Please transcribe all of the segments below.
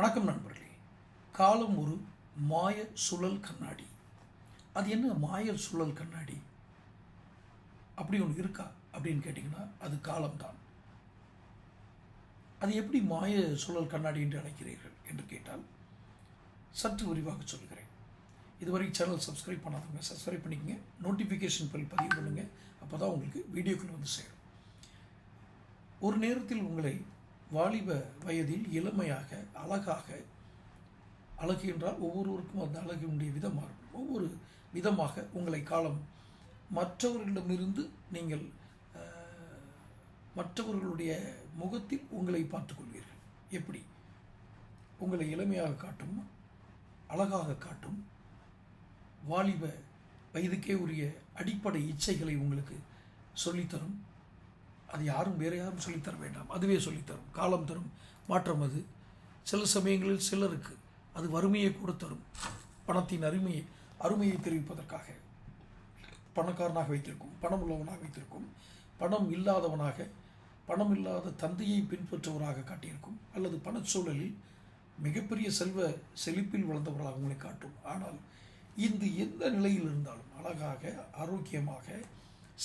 வணக்கம் நண்பர்களே. காலம் ஒரு மாய சுழல் கண்ணாடி. அது என்ன மாய சுழல் கண்ணாடி? அப்படி ஒன்று இருக்கா அப்படின்னு கேட்டிங்கன்னா அது காலம்தான். அது எப்படி மாய சுழல் கண்ணாடி என்று அழைக்கிறீர்கள் என்று கேட்டால் சற்று விரிவாக சொல்கிறேன். இதுவரை சேனல் சப்ஸ்கிரைப் பண்ணாதவங்க சப்ஸ்கிரைப் பண்ணிக்கங்க. நோட்டிஃபிகேஷன் பெல் பதிவு பண்ணுங்கள் அப்போ தான் உங்களுக்கு வீடியோக்கள் வந்து சேரும். ஒரு நேரத்தில் உங்களை வாலிப வயதில் இளமையாக அழகாக அழகு என்றால் ஒவ்வொருவருக்கும் அந்த அழகினுடைய விதம் மாறும். ஒவ்வொரு விதமாக உங்களை காலம் மற்றவர்களிடமிருந்து நீங்கள் மற்றவர்களுடைய முகத்தில் உங்களை பார்த்துக்கொள்வீர்கள். எப்படி? உங்களை இளமையாக காட்டும் அழகாக காட்டும் வாலிப வயதுக்கே உரிய அடிப்படை இச்சைகளை உங்களுக்கு சொல்லித்தரும். அது யாரும் வேறு யாரும் சொல்லித்தர வேண்டாம். அதுவே சொல்லித்தரும். காலம் தரும். மாற்றம் அது. சில சமயங்களில் சிலருக்கு அது வறுமையை கூட தரும். பணத்தின் அருமையை அருமையை தெரிவிப்பதற்காக. பணக்காரனாக வைத்திருக்கும். பணம் உள்ளவனாக வைத்திருக்கும். பணம் இல்லாதவனாக பணம் இல்லாத தந்தையை பின்பற்றுவராக காட்டியிருக்கும். அல்லது பணச்சூழலில் மிகப்பெரிய செல்வ செழிப்பில் வளர்ந்தவர்களாக உங்களை காட்டும். ஆனால் இந்த எந்த நிலையில் இருந்தாலும் அழகாக ஆரோக்கியமாக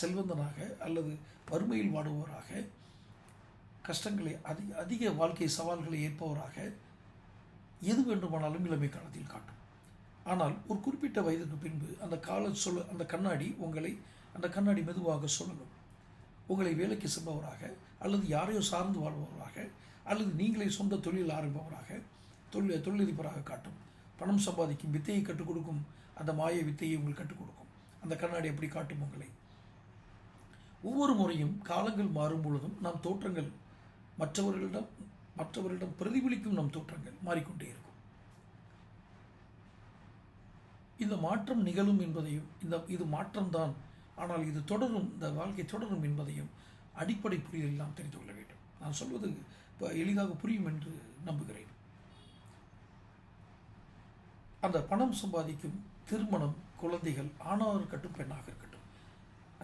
செல்வந்தனாக அல்லது வறுமையில் வாடுபவராக கஷ்டங்களை அதிக அதிக வாழ்க்கை சவால்களை ஏற்பவராக எது வேண்டுமானாலும் இளமை காலத்தில் காட்டும். ஆனால் ஒரு குறிப்பிட்ட வயதுக்கு பின்பு அந்த கால சொல்ல அந்த கண்ணாடி உங்களை அந்த கண்ணாடி மெதுவாக சொல்லணும். உங்களை வேலைக்கு செல்பவராக அல்லது யாரையோ சார்ந்து வாழ்பவராக அல்லது நீங்களே சொந்த தொழில் ஆரம்பிப்பவராக தொழில் தொழிலதிபராக காட்டும். பணம் சம்பாதிக்கும் வித்தையை கற்றுக் கொடுக்கும் அந்த மாய வித்தையை உங்களுக்கு கற்றுக் கொடுக்கும். அந்த கண்ணாடி எப்படி காட்டும் உங்களை. ஒவ்வொரு முறையும் காலங்கள் மாறும் பொழுதும் நம் தோற்றங்கள் மற்றவர்களிடம் மற்றவர்களிடம் பிரதிபலிக்கும் நம் தோற்றங்கள் மாறிக்கொண்டே இருக்கும். இந்த மாற்றம் நிகழும் என்பதையும் இந்த இது மாற்றம்தான் ஆனால் இது தொடரும் இந்த வாழ்க்கை தொடரும் என்பதையும் அடிப்படை புரிதலில் நாம் தெரிந்து கொள்ள வேண்டும். நான் சொல்வது இப்போ எளிதாக புரியும் என்று நம்புகிறேன். அந்த பணம் சம்பாதிக்கும் திருமணம் குழந்தைகள் ஆணாக இருக்கட்டும் பெண்ணாக இருக்கட்டும்.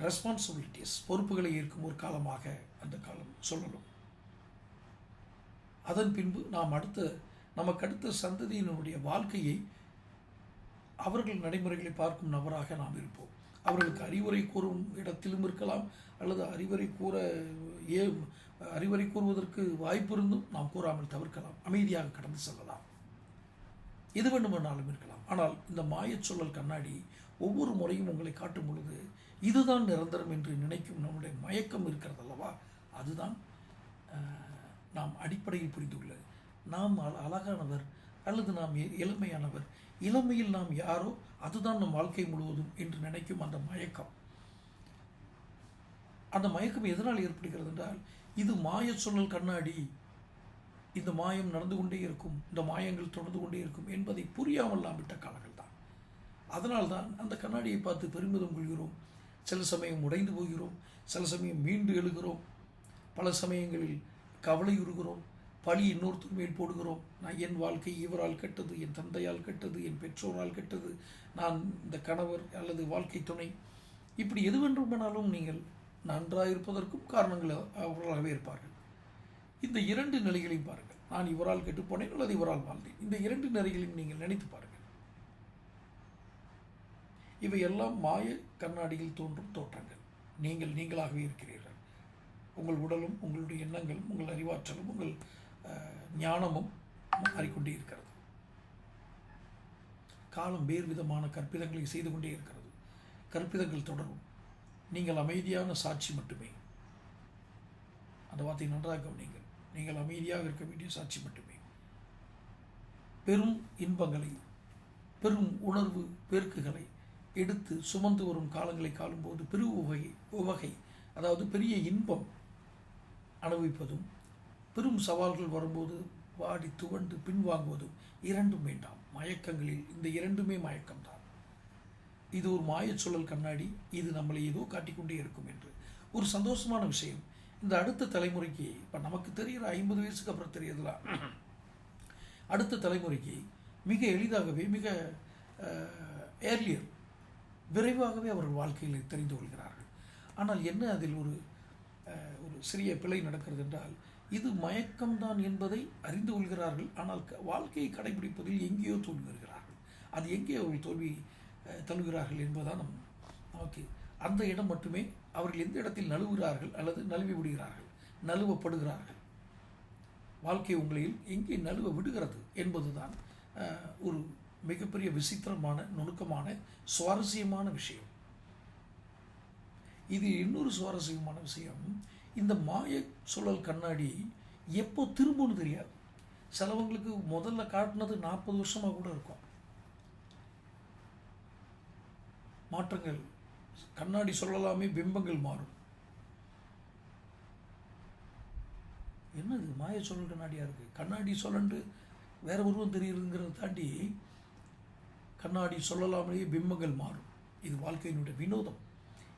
ரெஸ்பான்சிபிலிட்டிஸ் பொறுப்புகளை ஏற்கும் ஒரு காலமாக அந்த காலம் சொல்லணும். அதன் பின்பு நாம் அடுத்த நமக்கு அடுத்த சந்ததியினுடைய வாழ்க்கையை அவர்கள் நடைமுறைகளை பார்க்கும் நபராக நாம் இருப்போம். அவர்களுக்கு அறிவுரை கூறும் இடத்திலும் இருக்கலாம் அல்லது அறிவுரை கூற ஏ அறிவுரை கூறுவதற்கு வாய்ப்பு இருந்தும் நாம் கூறாமல் தவிர்க்கலாம் அமைதியாக கடந்து செல்லலாம். எது வேண்டுமானாலும் இருக்கலாம். ஆனால் இந்த மாயச் சொல்லல் கண்ணாடி ஒவ்வொரு முறையும் உங்களை காட்டும் பொழுது இதுதான் நிரந்தரம் என்று நினைக்கும் நம்முடைய மயக்கம் இருக்கிறது அல்லவா அதுதான் நாம் அடிப்படையில் புரிந்துள்ளது. நாம் அழ- அழகானவர் அல்லது நாம் எ- இளமையானவர் இளமையில் நாம் யாரோ அதுதான் நம் வாழ்க்கை முழுவதும் என்று நினைக்கும் அந்த மயக்கம். அந்த மயக்கம் எதனால் ஏற்படுகிறது என்றால் இது மாயச் சொல்லல் கண்ணாடி. இந்த மாயம் நடந்து கொண்டே இருக்கும் இந்த மாயங்கள் தொடர்ந்து கொண்டே இருக்கும் என்பதை புரியாமல் நாம் விட்ட காலங்கள் தான் அதனால்தான் அந்த கண்ணாடியை பார்த்து பெருமிதம் கொள்கிறோம். சில சமயம் உடைந்து போகிறோம் சில சமயம் மீண்டு எழுகிறோம். பல சமயங்களில் கவலையுறுகிறோம் பழி இன்னொருத்தர் மேல் போடுகிறோம். நான் என் வாழ்க்கை இவரால் கெட்டது என் தந்தையால் கெட்டது என் பெற்றோரால் கெட்டது நான் இந்த கணவர் அல்லது வாழ்க்கை துணை. இப்படி எது வேண்டுமானாலும் நீங்கள் நன்றாக இருப்பதற்கும் காரணங்கள் அவர்களாகவே இருப்பார்கள். இந்த இரண்டு நிலைகளையும் பாருங்கள். நான் இவரால் கெட்டுப்போனேன் அல்லது இவரால் வாழ்ந்தேன். இந்த இரண்டு நிலைகளையும் நீங்கள் நினைத்து பாருங்கள். இவையெல்லாம் மாய கண்ணாடியில் தோன்றும் தோற்றங்கள். நீங்கள் நீங்களாகவே இருக்கிறீர்கள். உங்கள் உடலும் உங்களுடைய எண்ணங்களும் உங்கள் அறிவாற்றலும் உங்கள் ஞானமும் மாறிக்கொண்டே இருக்கிறது. காலம் வேறு விதமான கற்பிதங்களை செய்து கொண்டே இருக்கிறது. கற்பிதங்கள் தொடரும். நீங்கள் அமைதியான சாட்சி மட்டுமே. அந்த வார்த்தை நன்றாக கவனிங்கள் நீங்கள் அமைதியாக இருக்க வேண்டிய சாட்சி மட்டுமே. பெரும் இன்பங்களை பெரும் உணர்வு பெருக்குகளை எடுத்து சுமந்து வரும் காலங்களை காணும்போது பெரு உவகை உவகை அதாவது பெரிய இன்பம் அனுபவிப்பதும் பெரும் சவால்கள் வரும்போது வாடி துவண்டு பின்வாங்குவதும் இரண்டும் வேண்டாம். மயக்கங்களில் இந்த இரண்டுமே மயக்கம்தான். இது ஒரு மாயச்சூழல் கண்ணாடி. இது நம்மளை ஏதோ காட்டிக்கொண்டே இருக்கும் என்று. ஒரு சந்தோஷமான விஷயம். இந்த அடுத்த தலைமுறைக்கு இப்போ நமக்கு தெரிகிற ஐம்பது வயசுக்கு அப்புறம் தெரியறதுலாம் அடுத்த தலைமுறைக்கு மிக எளிதாகவே மிக ஏர்லியர் விரைவாகவே அவர்கள் வாழ்க்கையில் தெரிந்து கொள்கிறார்கள். ஆனால் என்ன அதில் ஒரு ஒரு சிறிய பிழை நடக்கிறது என்றால் இது மயக்கம்தான் என்பதை அறிந்து கொள்கிறார்கள். ஆனால் க- வாழ்க்கையை கடைபிடிப்பதில் எங்கேயோ தோல்வி வருகிறார்கள். அது எங்கே அவர்கள் தோல்வி தழுகிறார்கள் தழுவுகிறார்கள் என்பதுதான் நம் நமக்கு அந்த இடம் மட்டுமே அவர்கள் எந்த இடத்தில் நழுவுகிறார்கள் அல்லது நழுவி விடுகிறார்கள் நழுவப்படுகிறார்கள். வாழ்க்கை உங்களையில் எங்கே நழுவ விடுகிறது என்பதுதான் ஒரு மிகப்பெரிய விசித்திரமான நுணுக்கமான சுவாரஸ்யமான விஷயம். இது இன்னொரு சுவாரஸ்யமான விஷயம் இந்த மாய சுழல் கண்ணாடி எப்போ திரும்பும்னு தெரியாது. சிலவங்களுக்கு முதல்ல காட்டினது நாற்பது வருஷமாக கூட இருக்கும். மாற்றங்கள் கண்ணாடி சொல்லலாமே பிம்பங்கள் மாறும். என்னது மாய சுழல் கண்ணாடியாக இருக்குது கண்ணாடி சொல்லண்டு வேற உருவம் தெரியுதுங்கிறத தாண்டி கண்ணாடி சொல்லலாமலேயே பிம்பங்கள் மாறும். இது வாழ்க்கையினுடைய வினோதம்.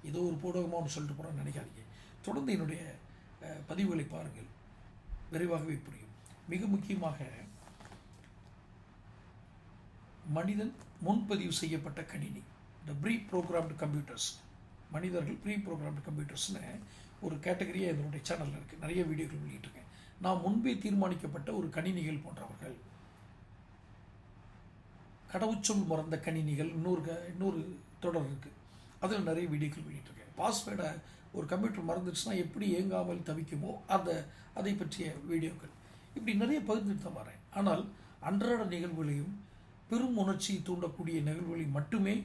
ஏதோ ஒரு பூடகமாக ஒன்று சொல்லிட்டு போனால் நினைக்காதீங்க. தொடர்ந்து என்னுடைய பதிவுகளை பாருங்கள். விரைவாகவே புரியும். மிக முக்கியமாக மனிதன் முன்பதிவு செய்யப்பட்ட கணினி இந்த ப்ரீ ப்ரோக்ராம்டு கம்ப்யூட்டர்ஸ் மனிதர்கள் ப்ரீ ப்ரோக்ராம்டு கம்ப்யூட்டர்ஸ்னு ஒரு கேட்டகரியாக என்னுடைய சேனலில் இருக்குது நிறைய வீடியோக்கள் வெளியிட்டிருக்கேன். நான் முன்பே தீர்மானிக்கப்பட்ட ஒரு கணினிகள் போன்றவர்கள். கடவுச்சொல் மறந்த கணினிகள் இன்னொரு க- இன்னொரு தொடர் இருக்குது அதில் நிறைய வீடியோக்கள் வெளியிட்டிருக்கேன் பாஸ்வேர்டை ஒரு கம்ப்யூட்டர் மறந்துடுச்சுன்னா எப்படி இயங்காமல் தவிக்குமோ அந்த அதை பற்றிய வீடியோக்கள். இப்படி நிறைய பகிர்ந்துட்டு தான் வரேன். ஆனால் அன்றாட நிகழ்வுகளையும் பெரும் உணர்ச்சி தூண்டக்கூடிய நிகழ்வுகளை மட்டுமே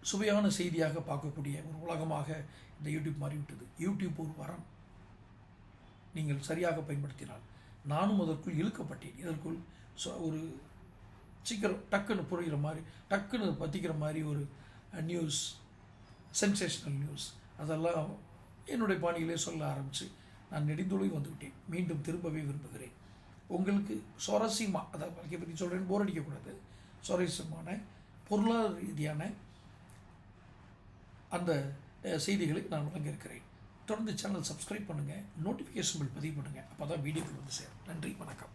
சுவையான செய்தியாக பார்க்கக்கூடிய ஒரு உலகமாக இந்த யூடியூப் மாறிவிட்டது. யூடியூப் ஒரு வரம். நீங்கள் சரியாக பயன்படுத்தினால் நானும் அதற்குள் இழுக்கப்பட்டேன். இதற்குள் ஒரு சீக்கிரம் டக்குன்னு புரிகிற மாதிரி டக்குன்னு பற்றிக்கிற மாதிரி ஒரு நியூஸ் சென்சேஷனல் நியூஸ் அதெல்லாம் என்னுடைய பாணியிலே சொல்ல ஆரம்பித்து நான் நெடுந்தொழில் வந்துவிட்டேன். மீண்டும் திரும்பவே விரும்புகிறேன். உங்களுக்கு சுவாரஸ்யமாக அதாவது வாழ்க்கையை பற்றி சொல்கிறேன் போர் அடிக்கக்கூடாது. சுவாரஸ்யமான பொருளாதார ரீதியான அந்த செய்திகளை நான் வழங்கியிருக்கிறேன் தொடர்ந்து சேனல் சப்ஸ்கிரைப் பண்ணுங்கள் நோட்டிஃபிகேஷன் பில் பதிவு பண்ணுங்கள் அப்போ தான் வீடியோக்கள் வந்து சேரும். நன்றி வணக்கம்.